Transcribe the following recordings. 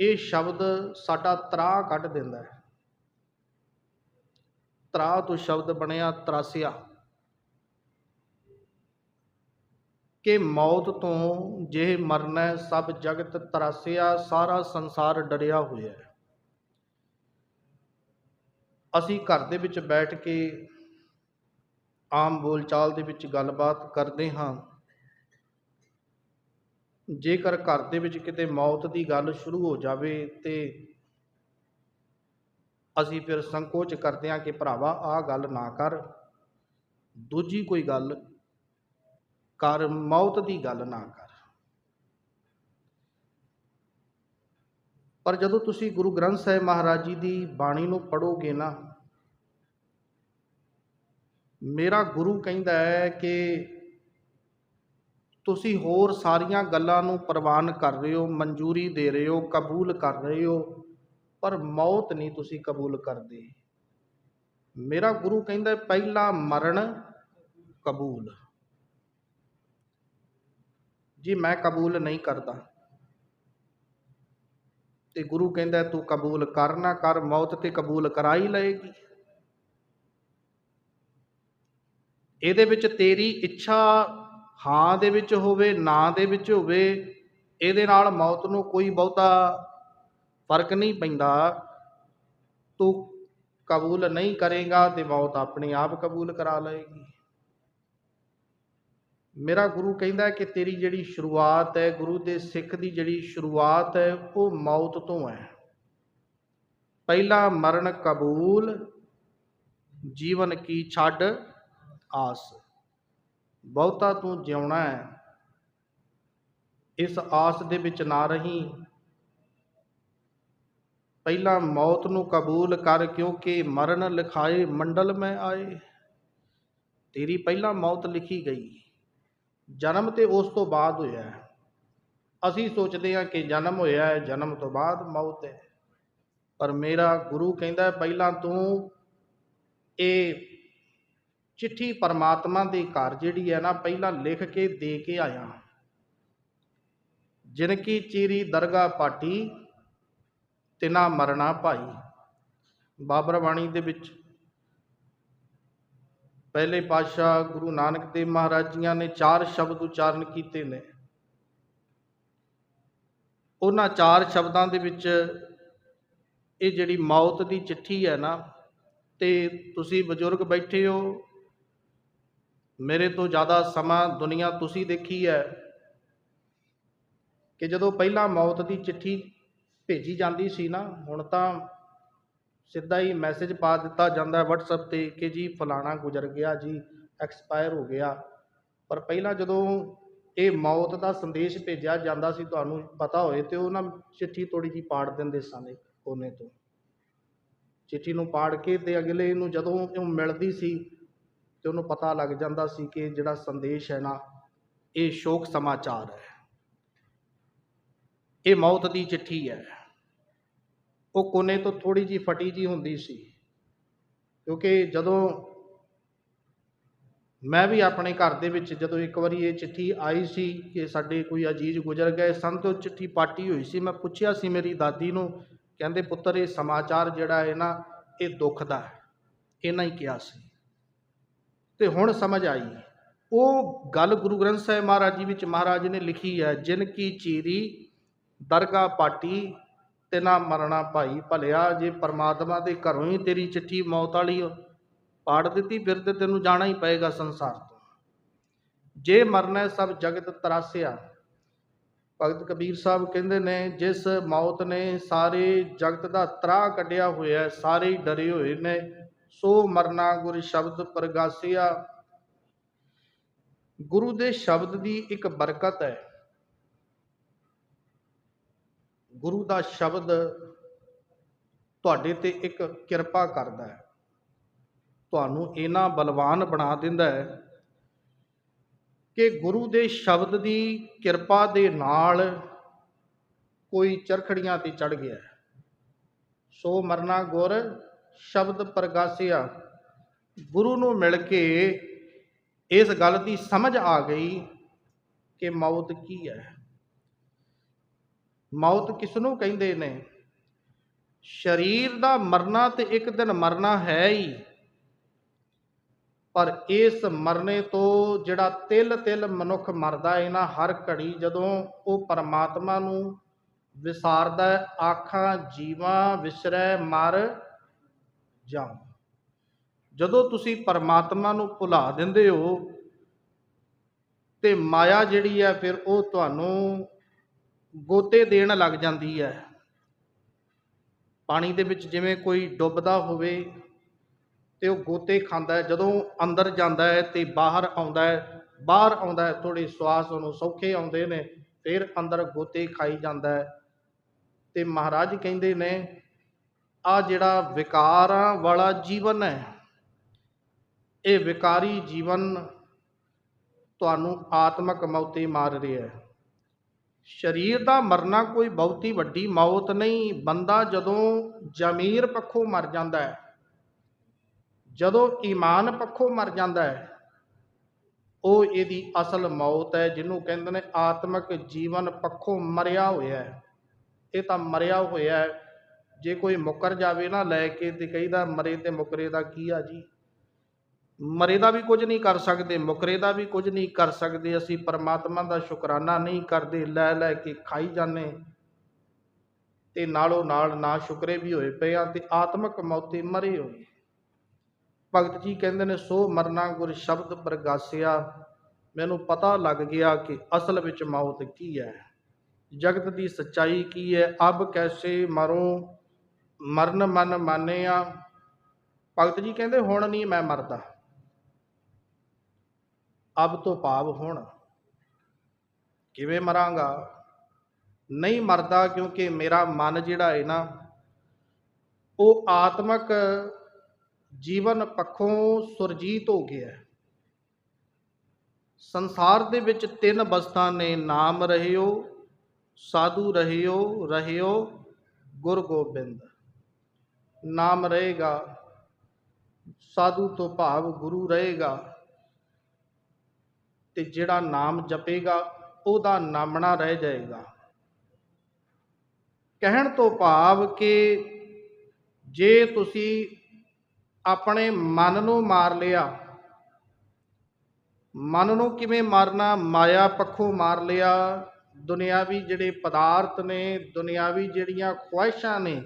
ਇਹ ਸ਼ਬਦ ਸਾਡਾ ਤਰਾ ਕੱਢ ਦਿੰਦਾ ਹੈ। ਤਰਾ ਤੋਂ ਸ਼ਬਦ ਬਣਿਆ ਤਰਾਸਿਆ। ਕਿ ਮੌਤ ਤੋਂ ਜੇ ਮਰਨਾ ਸਭ ਜਗਤ ਤਰਾਸਿਆ, ਸਾਰਾ ਸੰਸਾਰ ਡਰਿਆ ਹੋਇਆ ਹੈ। ਅਸੀਂ ਘਰ ਦੇ ਵਿੱਚ ਬੈਠ ਕੇ ਆਮ ਬੋਲਚਾਲ ਦੇ ਵਿੱਚ ਗੱਲਬਾਤ ਕਰਦੇ ਹਾਂ। ਜੇਕਰ ਘਰ ਦੇ ਵਿੱਚ ਕਿਤੇ ਮੌਤ ਦੀ ਗੱਲ ਸ਼ੁਰੂ ਹੋ ਜਾਵੇ ਤੇ ਅਸੀਂ ਫਿਰ ਸੰਕੋਚ ਕਰਦੇ ਹਾਂ ਕਿ ਭਰਾਵਾ, ਆਹ ਗੱਲ ਨਾ ਕਰ। ਦੂਜੀ ਕੋਈ ਗੱਲ, ਕਰ ਮੌਤ ਦੀ ਗੱਲ ਨਾ ਕਰ। ਪਰ ਜਦੋਂ ਤੁਸੀਂ ਗੁਰੂ ਗ੍ਰੰਥ ਸਾਹਿਬ ਮਹਾਰਾਜ ਜੀ ਦੀ ਬਾਣੀ ਨੂੰ ਪੜੋਗੇ ਨਾ, ਮੇਰਾ ਗੁਰੂ ਕਹਿੰਦਾ ਹੈ ਕਿ ਤੁਸੀਂ ਹੋਰ ਸਾਰੀਆਂ ਗੱਲਾਂ ਨੂੰ ਪ੍ਰਵਾਨ ਕਰ ਰਹੇ ਹੋ, ਮਨਜ਼ੂਰੀ ਦੇ ਰਹੇ ਹੋ, ਕਬੂਲ ਕਰ ਰਹੇ ਹੋ, ਪਰ ਮੌਤ ਨਹੀਂ ਤੁਸੀਂ ਕਬੂਲ ਕਰਦੇ। ਮੇਰਾ ਗੁਰੂ ਕਹਿੰਦਾ ਪਹਿਲਾ ਮਰਨ, ਕਬੂਲ। ਜੀ, ਮੈਂ ਕਬੂਲ ਨਹੀਂ ਕਰਦਾ। ਤੇ ਗੁਰੂ ਕਹਿੰਦਾ ਤੂੰ ਕਬੂਲ ਕਰ ਨਾ ਕਰ, ਮੌਤ ਤੇ ਕਬੂਲ ਕਰਾ ਹੀ ਲਏਗੀ। ਇਹਦੇ ਵਿੱਚ ਤੇਰੀ ਇੱਛਾ ਹਾਂ ਦੇ ਵਿੱਚ ਹੋਵੇ, ਨਾ ਦੇ ਵਿੱਚ ਹੋਵੇ, ਇਹਦੇ ਨਾਲ ਮੌਤ ਨੂੰ ਕੋਈ ਬਹੁਤਾ ਫ਼ਰਕ ਨਹੀਂ ਪੈਂਦਾ। ਤੂੰ ਕਬੂਲ ਨਹੀਂ ਕਰੇਗਾ ਤੇ ਮੌਤ ਆਪਣੇ ਆਪ ਕਬੂਲ ਕਰਾ ਲਏਗੀ। ਮੇਰਾ ਗੁਰੂ ਕਹਿੰਦਾ ਕਿ ਤੇਰੀ ਜਿਹੜੀ ਸ਼ੁਰੂਆਤ ਹੈ, ਗੁਰੂ ਦੇ ਸਿੱਖ ਦੀ ਜਿਹੜੀ ਸ਼ੁਰੂਆਤ ਹੈ, ਉਹ ਮੌਤ ਤੋਂ ਹੈ। ਪਹਿਲਾ ਮਰਨ ਕਬੂਲ, ਜੀਵਨ ਕੀ ਛੱਡ ਆਸ। ਬਹੁਤਾ ਤੂੰ ਜਿਉਣਾ ਹੈ। ਇਸ ਆਸ ਦੇ ਵਿੱਚ ਨਾ ਰਹੀ। ਪਹਿਲਾਂ ਮੌਤ ਨੂੰ ਕਬੂਲ ਕਰ ਕਿਉਂਕਿ ਮਰਨ ਲਿਖਾਏ ਮੰਡਲ ਮੈਂ ਆਏ। ਤੇਰੀ ਪਹਿਲਾਂ ਮੌਤ ਲਿਖੀ ਗਈ। ਜਨਮ ਤੇ ਉਸ ਤੋਂ ਬਾਅਦ ਹੋਇਆ ਅਸੀਂ ਸੋਚਦੇ ਹਾਂ ਕਿ ਜਨਮ ਹੋਇਆ ਹੈ, ਜਨਮ ਤੋਂ ਬਾਅਦ ਮੌਤ ਹੈ। ਪਰ ਮੇਰਾ ਗੁਰੂ ਕਹਿੰਦਾ ਪਹਿਲਾਂ ਤੂੰ ਇਹ ਚਿੱਠੀ ਪਰਮਾਤਮਾ ਦੇ ਘਰ ਜਿਹੜੀ ਹੈ ਨਾ, ਪਹਿਲਾਂ ਲਿਖ ਕੇ ਦੇ ਕੇ ਆਇਆ ਜਿਨ ਕੀ ਚੀਰੀ ਦਰਗਾ ਪਾਟੀ, ਤਿਨਾ ਮਰਨਾ ਭਾਈ। ਬਾਬਰ ਬਾਣੀ ਦੇ ਵਿੱਚ ਪਹਿਲੇ ਪਾਤਸ਼ਾਹ ਗੁਰੂ ਨਾਨਕ ਦੇਵ ਮਹਾਰਾਜ ਜੀਆਂ ਨੇ ਚਾਰ ਸ਼ਬਦ ਉਚਾਰਨ ਕੀਤੇ ਨੇ। ਉਹਨਾਂ ਚਾਰ ਸ਼ਬਦਾਂ ਦੇ ਵਿੱਚ ਇਹ ਜਿਹੜੀ ਮੌਤ ਦੀ ਚਿੱਠੀ ਹੈ ਨਾ, ਤੇ ਤੁਸੀਂ ਬਜ਼ੁਰਗ ਬੈਠੇ ਹੋ ਮੇਰੇ ਤੋਂ ਜ਼ਿਆਦਾ ਸਮਾਂ ਦੁਨੀਆ ਤੁਸੀਂ ਦੇਖੀ ਹੈ ਕਿ ਜਦੋਂ ਪਹਿਲਾਂ ਮੌਤ ਦੀ ਚਿੱਠੀ ਭੇਜੀ ਜਾਂਦੀ ਸੀ ਨਾ, ਹੁਣ ਤਾਂ ਸਿੱਧਾ ਹੀ ਮੈਸੇਜ ਪਾ ਦਿੱਤਾ ਜਾਂਦਾ ਹੈ WhatsApp ਤੇ ਕਿ ਜੀ ਫਲਾਣਾ ਗੁਜ਼ਰ ਗਿਆ, ਜੀ ਐਕਸਪਾਇਰ ਹੋ ਗਿਆ। ਪਰ ਪਹਿਲਾਂ ਜਦੋਂ ਇਹ ਮੌਤ ਦਾ ਸੰਦੇਸ਼ ਭੇਜਿਆ ਜਾਂਦਾ ਸੀ, ਤੁਹਾਨੂੰ ਪਤਾ ਹੋਏ ਤੇ ਉਹ ਨਾ ਚਿੱਠੀ ਥੋੜੀ ਜੀ ਪਾੜ ਦਿੰਦੇ ਸਨ ਇੱਕ ਕੋਨੇ ਤੋਂ। ਚਿੱਠੀ ਨੂੰ ਪਾੜ ਕੇ ਤੇ ਅਗਲੇ ਨੂੰ ਜਦੋਂ ਉਹ ਮਿਲਦੀ ਸੀ ਤੇ ਉਹਨੂੰ ਪਤਾ ਲੱਗ ਜਾਂਦਾ ਸੀ ਕਿ ਜਿਹੜਾ ਸੰਦੇਸ਼ ਹੈ ਨਾ, ਇਹ ਸ਼ੋਕ ਸਮਾਚਾਰ ਹੈ। ਇਹ ਮੌਤ ਦੀ ਚਿੱਠੀ ਹੈ। ਉਹ ਕੋਨੇ ਤੋਂ ਥੋੜੀ ਜੀ ਫਟੀ ਜੀ ਹੁੰਦੀ ਸੀ, ਕਿਉਂਕਿ ਜਦੋਂ ਮੈਂ ਵੀ ਆਪਣੇ ਘਰ ਦੇ ਵਿੱਚ ਜਦੋਂ ਇੱਕ ਵਾਰੀ ਇਹ ਚਿੱਠੀ ਆਈ ਸੀ ਕਿ ਸਾਡੇ ਕੋਈ ਅਜੀਜ਼ ਗੁਜ਼ਰ ਗਏ ਸਨ ਤੇ ਉਹ ਚਿੱਠੀ ਪਾਟੀ ਹੋਈ ਸੀ, ਮੈਂ ਪੁੱਛਿਆ ਸੀ ਮੇਰੀ ਦਾਦੀ ਨੂੰ, ਕਹਿੰਦੇ ਪੁੱਤਰ ਇਹ ਸਮਾਚਾਰ ਜਿਹੜਾ ਹੈ ਨਾ, ਇਹ ਦੁੱਖ ਦਾ ਹੈ। ਇਹਨਾਂ ਹੀ ਕਿਹਾ ਸੀ। ਤੇ ਹੁਣ ਸਮਝ ਆਈ। ਉਹ ਗੱਲ ਗੁਰੂ ਗ੍ਰੰਥ ਸਾਹਿਬ ਮਹਾਰਾਜ ਜੀ ਵਿੱਚ ਮਹਾਰਾਜ ਨੇ ਲਿਖੀ ਹੈ, ਜਿਨ ਕੀ ਚੀਰੀ ਦਰਗਾ ਪਾਟੀ ਤੇ ਨਾ ਮਰਨਾ ਭਾਈ ਭਲਿਆ, ਜੇ ਪਰਮਾਤਮਾ ਦੇ ਘਰੋਂ ਹੀ ਤੇਰੀ ਚਿੱਠੀ ਮੌਤ ਵਾਲੀ ਪਾੜ ਦਿੱਤੀ, ਫਿਰ ਤੇ ਤੈਨੂੰ ਜਾਣਾ ਹੀ ਪਏਗਾ ਸੰਸਾਰ ਤੋਂ। ਜੇ ਮਰਨਾ ਸਭ ਜਗਤ ਤਰਾਸਿਆ। ਭਗਤ ਕਬੀਰ ਸਾਹਿਬ ਕਹਿੰਦੇ ਨੇ, ਜਿਸ ਮੌਤ ਨੇ ਸਾਰੇ ਜਗਤ ਦਾ ਤਰਾਹ ਕੱਢਿਆ ਹੋਇਆ ਸਾਰੇ ਹੀ ਡਰੇ ਹੋਏ ਨੇ ਸੋ ਮਰਨਾ ਗੁਰ ਸ਼ਬਦ ਪ੍ਰਗਾਸਿਆ। ਗੁਰੂ ਦੇ ਸ਼ਬਦ ਦੀ ਇੱਕ ਬਰਕਤ ਹੈ। ਗੁਰੂ ਦਾ ਸ਼ਬਦ ਤੁਹਾਡੇ ਤੇ ਇੱਕ ਕਿਰਪਾ ਕਰਦਾ ਹੈ। ਤੁਹਾਨੂੰ ਇਹਨਾਂ ਬਲਵਾਨ ਬਣਾ ਦਿੰਦਾ ਹੈ ਕਿ ਗੁਰੂ ਦੇ ਸ਼ਬਦ ਦੀ ਕਿਰਪਾ ਦੇ ਨਾਲ ਕੋਈ ਚਰਖੜੀਆਂ ਤੇ ਚੜ ਗਿਆ ਹੈ। ਸੋ ਮਰਨਾ ਗੁਰ ਸ਼ਬਦ ਪ੍ਰਗਾਸਿਆ। ਗੁਰੂ ਨੂੰ ਮਿਲ ਕੇ ਇਸ ਗੱਲ ਦੀ ਸਮਝ ਆ ਗਈ ਕਿ ਮੌਤ ਕੀ ਹੈ। ਮੌਤ ਕਿਸ ਨੂੰ ਕਹਿੰਦੇ ਨੇ? ਸਰੀਰ ਦਾ ਮਰਨਾ ਤੇ ਇੱਕ ਦਿਨ ਮਰਨਾ ਹੈ ਹੀ। ਪਰ ਇਸ ਮਰਨੇ ਤੋਂ ਜਿਹੜਾ ਤਿਲ ਤਿਲ ਮਨੁੱਖ ਮਰਦਾ ਹੈ ਨਾ, ਹਰ ਘੜੀ ਜਦੋਂ ਉਹ ਪਰਮਾਤਮਾ ਨੂੰ ਵਿਸਾਰਦਾ ਆਖਾਂ, ਜੀਵਾਂ ਵਿਸਰੈ, ਮਰ ਜਾਉ ਜਦੋਂ ਤੁਸੀਂ ਪਰਮਾਤਮਾ ਨੂੰ ਭੁਲਾ ਦਿੰਦੇ ਹੋ ਤੇ ਮਾਇਆ ਜਿਹੜੀ ਹੈ ਫਿਰ ਉਹ ਤੁਹਾਨੂੰ ਗੋਤੇ ਦੇਣ ਲੱਗ ਜਾਂਦੀ ਹੈ। ਪਾਣੀ ਦੇ ਵਿੱਚ ਜਿਵੇਂ ਕੋਈ ਡੁੱਬਦਾ ਹੋਵੇ ਤੇ ਉਹ ਗੋਤੇ ਖਾਂਦਾ ਹੈ। ਜਦੋਂ ਅੰਦਰ ਜਾਂਦਾ ਹੈ ਤੇ ਬਾਹਰ ਆਉਂਦਾ ਹੈ, ਬਾਹਰ ਆਉਂਦਾ ਹੈ ਥੋੜੇ ਸਵਾਸ ਉਹਨੂੰ ਸੌਖੇ ਆਉਂਦੇ ਨੇ, ਫਿਰ ਅੰਦਰ ਗੋਤੇ ਖਾਈ ਜਾਂਦਾ ਹੈ। ਤੇ ਮਹਾਰਾਜ ਕਹਿੰਦੇ ਨੇ ਆ ਜਿਹੜਾ ਵਿਕਾਰਾਂ ਵਾਲਾ ਜੀਵਨ ਹੈ, ਇਹ ਵਿਕਾਰੀ ਜੀਵਨ ਤੁਹਾਨੂੰ ਆਤਮਕ ਮੌਤੇ ਮਾਰ ਰਿਹਾ ਹੈ। ਸਰੀਰ ਦਾ ਮਰਨਾ ਕੋਈ ਬਹੁਤੀ ਵੱਡੀ ਮੌਤ ਨਹੀਂ, ਬੰਦਾ ਜਦੋਂ ਜ਼ਮੀਰ ਪੱਖੋਂ ਮਰ ਜਾਂਦਾ ਹੈ, ਜਦੋਂ ਈਮਾਨ ਪੱਖੋਂ ਮਰ ਜਾਂਦਾ ਹੈ, ਉਹ ਇਹਦੀ ਅਸਲ ਮੌਤ ਹੈ, ਜਿਹਨੂੰ ਕਹਿੰਦੇ ਨੇ ਆਤਮਿਕ ਜੀਵਨ ਪੱਖੋਂ ਮਰਿਆ ਹੋਇਆ ਹੈ। ਇਹ ਤਾਂ ਮਰਿਆ ਹੋਇਆ ਹੈ ਜੇ ਕੋਈ ਮੁੱਕਰ ਜਾਵੇ ਨਾ ਲੈ ਕੇ ਤੇ ਕਹੀਦਾ ਮਰੇ ਤੇ ਮੁਕਰੇ ਦਾ ਕੀ ਆ ਜੀ? ਮਰੇ ਦਾ ਵੀ ਕੁਝ ਨਹੀਂ ਕਰ ਸਕਦੇ, ਮੁਕਰੇ ਦਾ ਵੀ ਕੁਝ ਨਹੀਂ ਕਰ ਸਕਦੇ, ਅਸੀਂ ਪਰਮਾਤਮਾ ਦਾ ਸ਼ੁਕਰਾਨਾ ਨਹੀਂ ਕਰਦੇ, ਲੈ ਲੈ ਕੇ ਖਾਈ ਜਾਂਦੇ। ਤੇ ਨਾਲੋਂ ਨਾਲ ਨਾ ਸ਼ੁਕਰੇ ਵੀ ਹੋਏ ਪਏ ਆ ਤੇ ਆਤਮਿਕ ਮੌਤੇ ਮਰੇ ਹੋਏ। ਭਗਤ ਜੀ ਕਹਿੰਦੇ ਨੇ, ਸੋ ਮਰਨਾ ਗੁਰ ਸ਼ਬਦ ਪ੍ਰਗਾਸਿਆ। ਮੈਨੂੰ ਪਤਾ ਲੱਗ ਗਿਆ ਕਿ ਅਸਲ ਵਿੱਚ ਮੌਤ ਕੀ ਹੈ? ਜਗਤ ਦੀ ਸੱਚਾਈ ਕੀ ਹੈ? ਅਬ ਕੈਸੇ ਮਰੋ? ਮਰਨ ਮਨ ਮਾਨਿਆ। ਭਗਤ ਜੀ ਕਹਿੰਦੇ, ਹੁਣ ਨਹੀਂ ਮੈਂ ਮਰਦਾ। ਅਬ ਤੋਂ ਭਾਵ ਹੁਣ। ਕਿਵੇਂ ਮਰਾਂਗਾ? ਨਹੀਂ ਮਰਦਾ ਕਿਉਂਕਿ ਮੇਰਾ ਮਨ ਜਿਹੜਾ ਹੈ ਨਾ, ਉਹ ਆਤਮਕ ਜੀਵਨ ਪੱਖੋਂ ਸੁਰਜੀਤ ਹੋ ਗਿਆ ਹੈ। ਸੰਸਾਰ ਦੇ ਵਿੱਚ ਤਿੰਨ ਬਸਤਾਂ ਨੇ, ਨਾਮ ਰਹਿਓ, ਸਾਧੂ ਰਹਿਓ ਰਹਿਓ ਗੁਰ ਗੋਬਿੰਦ। ਨਾਮ ਰਹੇਗਾ, ਸਾਧੂ ਤੋਂ ਭਾਵ ਗੁਰੂ ਰਹੇਗਾ। ਤੇ ਜਿਹੜਾ ਨਾਮ ਜਪੇਗਾ, ਉਹਦਾ ਨਾਮਣਾ ਰਹਿ ਜਾਏਗਾ। ਕਹਿਣ ਤੋਂ ਭਾਵ ਕਿ ਜੇ ਤੁਸੀਂ ਆਪਣੇ ਮਨ ਨੂੰ ਮਾਰ ਲਿਆ, ਮਨ ਨੂੰ ਕਿਵੇਂ ਮਾਰਨਾ? ਮਾਇਆ ਪੱਖੋਂ ਮਾਰ ਲਿਆ। ਦੁਨਿਆਵੀ ਜਿਹੜੇ ਪਦਾਰਥ ਨੇ, ਦੁਨਿਆਵੀ ਜਿਹੜੀਆਂ ਖੁਆਇਸ਼ਾਂ ਨੇ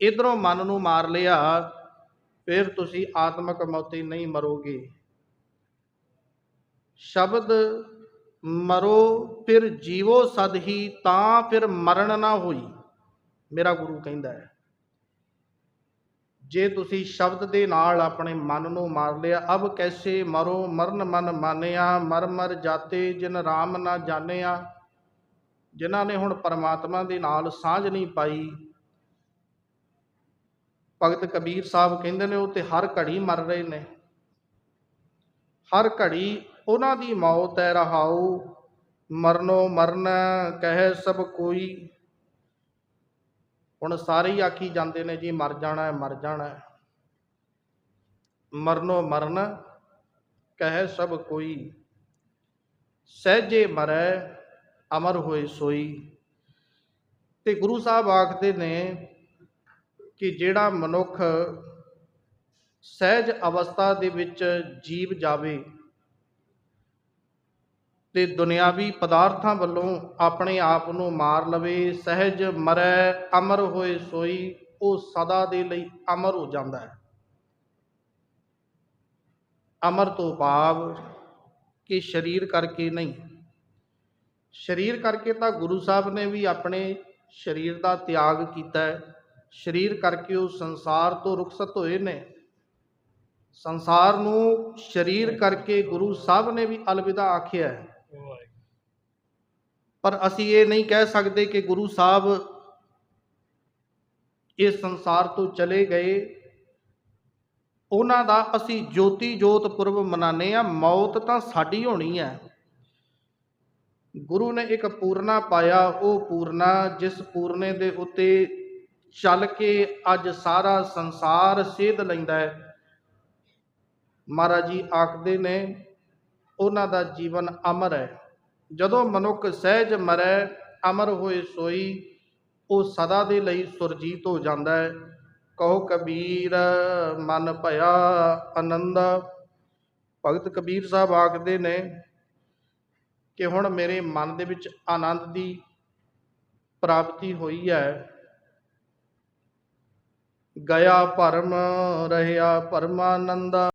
ਇਧਰੋਂ ਮਨ ਨੂੰ ਮਾਰ ਲਿਆ, ਫਿਰ ਤੁਸੀਂ ਆਤਮਿਕ ਮੌਤੀ ਨਹੀਂ ਮਰੋਗੇ। ਸ਼ਬਦ ਮਰੋ, ਫਿਰ ਜੀਵੋ ਸਦ ਹੀ, ਤਾਂ ਫਿਰ ਮਰਨ ਨਾ ਹੋਈ। ਮੇਰਾ ਗੁਰੂ ਕਹਿੰਦਾ ਹੈ, ਜੇ ਤੁਸੀਂ ਸ਼ਬਦ ਦੇ ਨਾਲ ਆਪਣੇ ਮਨ ਨੂੰ ਮਾਰ ਲਿਆ, ਅਬ ਕੈਸੇ ਮਰੋ? ਮਰਨ ਮਨ ਮਾਨਿਆ, ਮਰ ਮਰ ਜਾਤੇ ਜਿਨ ਰਾਮ ਨਾ ਜਾਣਿਆ। ਜਿਨ੍ਹਾਂ ਨੇ ਹੁਣ ਪਰਮਾਤਮਾ ਦੇ ਨਾਲ ਸਾਂਝ ਨਹੀਂ ਪਾਈ ਭਗਤ ਕਬੀਰ ਸਾਹਿਬ ਕਹਿੰਦੇ ਨੇ, ਉਹ ਤੇ ਹਰ ਘੜੀ ਮਰ ਰਹੇ ਨੇ। ਹਰ ਘੜੀ ਉਹਨਾਂ ਦੀ ਮੌਤ ਹੈ, ਰਹਾਉ ਮਰਨੋ ਮਰਨ, ਕਹੇ ਸਭ ਕੋਈ। ਹੁਣ ਸਾਰੇ ਹੀ ਆਖੀ ਜਾਂਦੇ ਨੇ ਜੀ, ਮਰ ਜਾਣਾ ਹੈ, ਮਰ ਜਾਣਾ ਹੈ। ਮਰਨੋ ਮਰਨ, ਕਹੇ ਸਭ ਕੋਈ। ਸਹਿਜੇ ਮਰੈ, ਅਮਰ ਹੋਏ ਸੋਈ। ਤੇ ਗੁਰੂ ਸਾਹਿਬ ਆਖਦੇ ਨੇ ਕਿ ਜਿਹੜਾ ਮਨੁੱਖ ਸਹਿਜ ਅਵਸਥਾ ਦੇ ਵਿੱਚ ਜੀਵ ਜਾਵੇ ਤੇ ਦੁਨਿਆਵੀ ਪਦਾਰਥਾਂ ਵੱਲੋਂ ਆਪਣੇ ਆਪ ਨੂੰ ਮਾਰ ਲਵੇ, ਸਹਿਜ ਮਰੈ, ਅਮਰ ਹੋਏ ਸੋਈ, ਉਹ ਸਦਾ ਦੇ ਲਈ ਅਮਰ ਹੋ ਜਾਂਦਾ ਹੈ। ਅਮਰ ਤੋਂ ਭਾਵ ਕਿ ਸਰੀਰ ਕਰਕੇ ਨਹੀਂ। ਸਰੀਰ ਕਰਕੇ ਤਾਂ ਗੁਰੂ ਸਾਹਿਬ ਨੇ ਵੀ ਆਪਣੇ ਸਰੀਰ ਦਾ ਤਿਆਗ ਕੀਤਾ ਹੈ। ਸਰੀਰ ਕਰਕੇ ਉਹ ਸੰਸਾਰ ਤੋਂ ਰੁਖਸਤ ਹੋਏ ਨੇ। ਸੰਸਾਰ ਨੂੰ ਸਰੀਰ ਕਰਕੇ ਗੁਰੂ ਸਾਹਿਬ ਨੇ ਵੀ ਅਲਵਿਦਾ ਆਖਿਆ ਹੈ। ਪਰ ਅਸੀਂ ਇਹ ਨਹੀਂ ਕਹਿ ਸਕਦੇ ਕਿ ਗੁਰੂ ਸਾਹਿਬ ਇਸ ਸੰਸਾਰ ਤੋਂ ਚਲੇ ਗਏ। ਉਹਨਾਂ ਦਾ ਅਸੀਂ ਜੋਤੀ ਜੋਤ ਪੁਰਬ ਮਨਾਉਂਦੇ ਆ ਮੌਤ ਤਾਂ ਸਾਡੀ ਹੋਣੀ ਹੈ। ਗੁਰੂ ਨੇ ਇੱਕ ਪੂਰਨਾ ਪਾਇਆ, ਉਹ ਪੂਰਨਾ ਜਿਸ ਪੂਰਨੇ ਦੇ ਉੱਤੇ ਚੱਲ ਕੇ ਅੱਜ ਸਾਰਾ ਸੰਸਾਰ ਸੇਧ ਲੈਂਦਾ ਹੈ। ਮਹਾਰਾਜ ਜੀ ਆਖਦੇ ਨੇ, ਉਹਨਾਂ ਦਾ ਜੀਵਨ ਅਮਰ ਹੈ। ਜਦੋਂ ਮਨੁੱਖ ਸਹਿਜ ਮਰੈ, ਅਮਰ ਹੋਏ ਸੋਈ, ਉਹ ਸਦਾ ਦੇ ਲਈ ਸੁਰਜੀਤ ਹੋ ਜਾਂਦਾ ਹੈ। ਕਹੋ ਕਬੀਰ, ਮਨ ਭਇਆ ਆਨੰਦ। ਭਗਤ ਕਬੀਰ ਸਾਹਿਬ ਆਖਦੇ ਨੇ ਕਿ ਹੁਣ ਮੇਰੇ ਮਨ ਦੇ ਵਿੱਚ ਆਨੰਦ ਦੀ ਪ੍ਰਾਪਤੀ ਹੋਈ ਹੈ। ਗਿਆ ਭਰਮ ਰਹਿਆ ਪਰਮਾਨੰਦ।